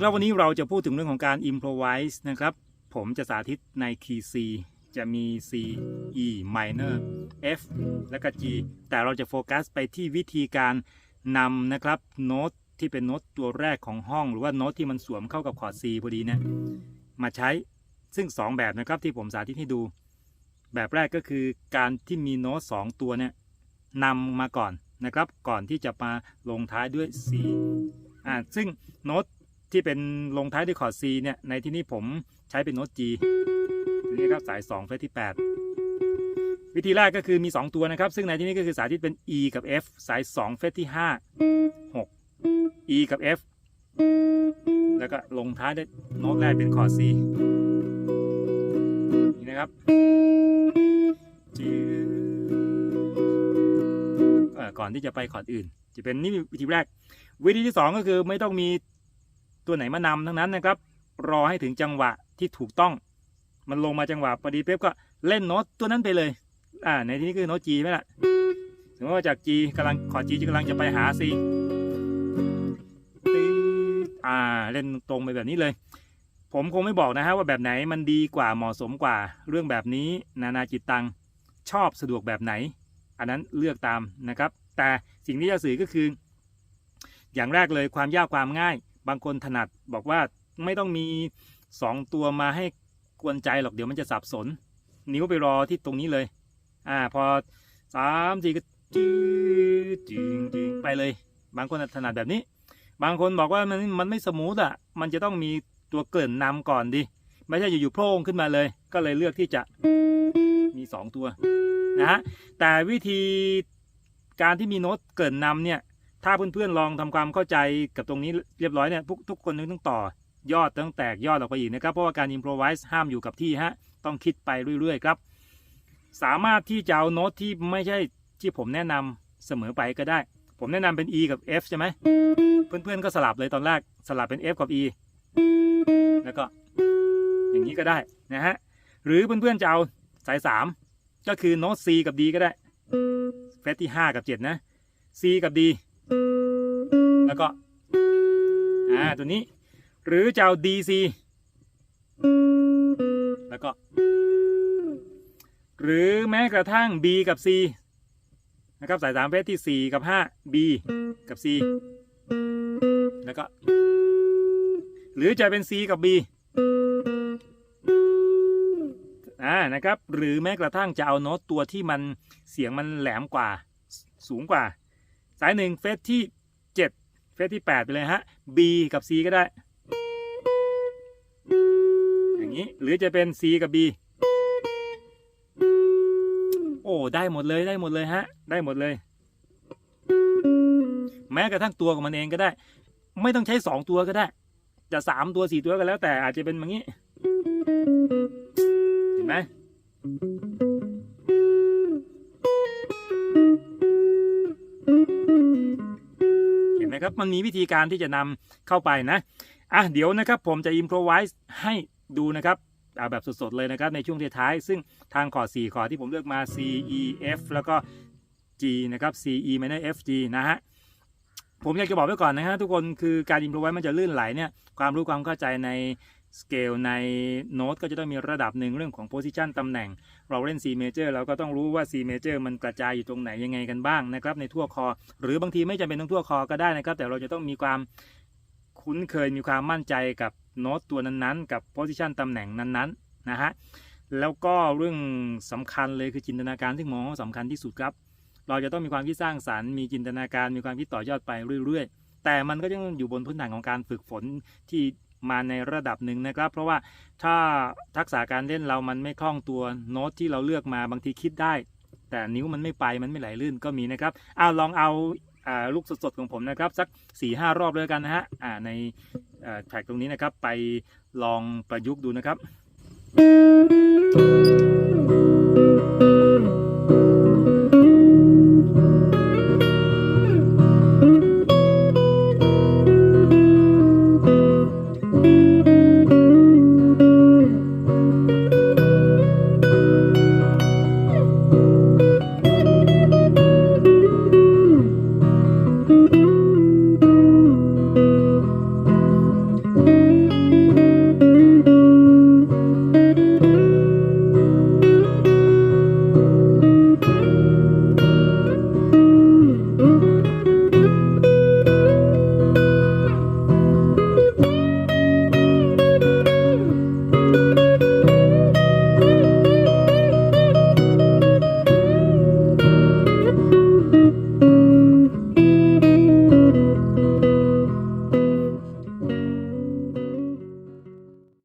แล้ววันนี้เราจะพูดถึงเรื่องของการ improvise นะครับ ผมจะสาธิตใน key C จะมี C E minor F และก็ G แต่เราจะโฟกัสไปที่วิธีการนำนะครับโน้ตที่เป็นโน้ตตัวแรกของห้อง หรือว่าโน้ตที่มันสวมเข้ากับคอร์ด C พอดีเนี่ยมาใช้ซึ่ง 2 แบบนะครับที่ผมสาธิตให้ดู แบบแรกก็คือการที่มีโน้ต2ตัวเนี่ยนำมาก่อนนะครับ ก่อนที่จะมาลงท้ายด้วย C อ่าซึ่งโน้ต ที่เป็นลงท้ายด้วยคอร์ด C เนี่ยในที่นี้ผมใช้เป็นโน้ต G นี่ครับสาย2เฟสที่ 8 วิธีแรกก็คือมี 2 ตัวนะครับ ซึ่งในที่นี้ก็คือสายที่เป็น E กับ F สาย 2 เฟสที่ 5 6 E กับ F แล้วก็ลงท้ายด้วยโน้ตแรกเป็นคอร์ด C นี่นะครับก่อนที่จะไปคอร์ดอื่น จะเป็นนี่วิธีแรก วิธีที่ 2 ก็คือไม่ต้องมี ตัวไหนมานำทั้งนั้นนะครับ รอให้ถึงจังหวะที่ถูกต้อง มันลงมาจังหวะพอดีเป๊บก็เล่นโน้ตตัวนั้นไปเลย อ่า ในที่นี้คือโน้ต G ไหมล่ะสมมติว่าจาก G กำลังคอร์ด G กำลังจะไปหา C ตึ๊ดอ่า เล่นตรงไปแบบนี้เลย ผมคงไม่บอกนะฮะว่าแบบไหนมันดีกว่าเหมาะสมกว่า เรื่องแบบนี้นานาจิตตังชอบสะดวกแบบไหน อันนั้นเลือกตามนะครับ แต่สิ่งที่จะสื่อก็คือ อย่างแรกเลยความยากความง่าย บางคนถนัดบอกว่าไม่ต้องมี 2 ตัวมาให้กวนใจหรอกเดี๋ยวมันจะสับสน นิ้วไปรอที่ตรงนี้เลย อ่าพอสามสี่ก็จืดจริงจริงไปเลย บางคนถนัดแบบนี้ บางคนบอกว่ามันมันไม่สมูทอะ มันจะต้องมีตัวเกริ่นนำก่อนดิไม่ใช่อยู่ๆโผล่ขึ้นมาเลย ก็เลยเลือกที่จะมี 2 ตัวนะฮะแต่วิธีการที่มีโน้ตเกริ่นนำเนี่ย ถ้าเพื่อนๆลองทำความเข้าใจกับตรงนี้เรียบร้อยเนี่ยทุกทุกคนต้องต่อยอดต้องแตกยอดออกไปอีกนะครับ เพราะว่าการ improvise ห้ามอยู่กับที่ฮะต้องคิดไปเรื่อยๆครับ สามารถที่จะเอาโน้ตที่ไม่ใช่ที่ผมแนะนำเสมอไปก็ได้ ผมแนะนำเป็น E กับ F ใช่ไหมเพื่อนๆก็สลับเลยตอนแรกสลับเป็น F กับ E แล้วก็ อย่างนี้ก็ได้นะฮะหรือเพื่อนๆจะเอาสาย 3 ก็คือโน้ต C กับ D ก็ได้เฟสที่ 5 กับ 7 นะ C กับ D แล้วก็อ่าตัวนี้ หรือจะเอา DC แล้วก็ หรือแม้กระทั่ง B กับ C นะครับสาย3เฟสที่ 4 กับ 5 B กับ C แล้วก็ หรือจะเป็น C กับ B อ่านะครับ หรือแม้กระทั่งจะเอาโน้ตตัวที่มันเสียงมันแหลมกว่าสูงกว่า สายหนึ่งเฟสที่ เฟสที่ 8 ไปเลยฮะ B กับ C ก็ได้ อย่างนี้หรือจะเป็น C กับ B โอ้ ได้หมดเลยได้หมดเลยฮะ ได้หมดเลย แม้กระทั่งตัวของมันเองก็ได้ ไม่ต้องใช้ 2 ตัวก็ได้ จะ3ตัว 4 ตัวก็แล้วแต่อาจจะเป็นแบบนี้ เห็นไหม นะครับ มันมีวิธีการที่จะนำเข้าไปนะอะเดี๋ยวนะครับผมจะอิมพรไวส์ให้ดูนะครับเอาแบบสดๆเลยนะครับในช่วงท้ายๆซึ่งทางขอ 4 ขอที่ผมเลือกมา C E F แล้วก็ G นะครับ C E minor F G นะฮะผมอยากจะบอกไว้ก่อนนะฮะทุกคนคือการอิมพรไวส์มันจะลื่นไหลเนี่ยความรู้ความเข้าใจใน สเกลในโน้ตก็จะต้องมีระดับหนึ่งเรื่องของ position ตำแหน่ง เราเล่น C major เราก็ต้องรู้ว่า C major มันกระจายอยู่ตรงไหนยังไงกันบ้างนะครับในทั่วคอ หรือบางทีไม่จำเป็นต้องทั่วคอก็ได้นะครับ แต่เราจะต้องมีความคุ้นเคยมีความมั่นใจกับโน้ตตัวนั้นๆ กับ position ตำแหน่งนั้นๆนะฮะแล้วก็เรื่องสำคัญเลยคือจินตนาการที่มองว่าสำคัญที่สุดครับ เราจะต้องมีความคิดสร้างสรรค์มีจินตนาการมีความคิดต่อยอดไปเรื่อย ๆ แต่มันก็ยังอยู่บนพื้นฐานของการฝึกฝนที่ มาในระดับหนึ่งนะครับ เพราะว่าถ้าทักษะการเล่นเรามันไม่คล่องตัวโน้ตที่เราเลือกมาบางทีคิดได้ แต่นิ้วมันไม่ไปมันไม่ไหลลื่นก็มีนะครับเอาลองเอาลูกสดๆของผมนะครับสัก4ี่ห้ารอบเลยกันนะฮะในแท็กตรงนี้นะครับไปลองประยุกต์ดูนะครับ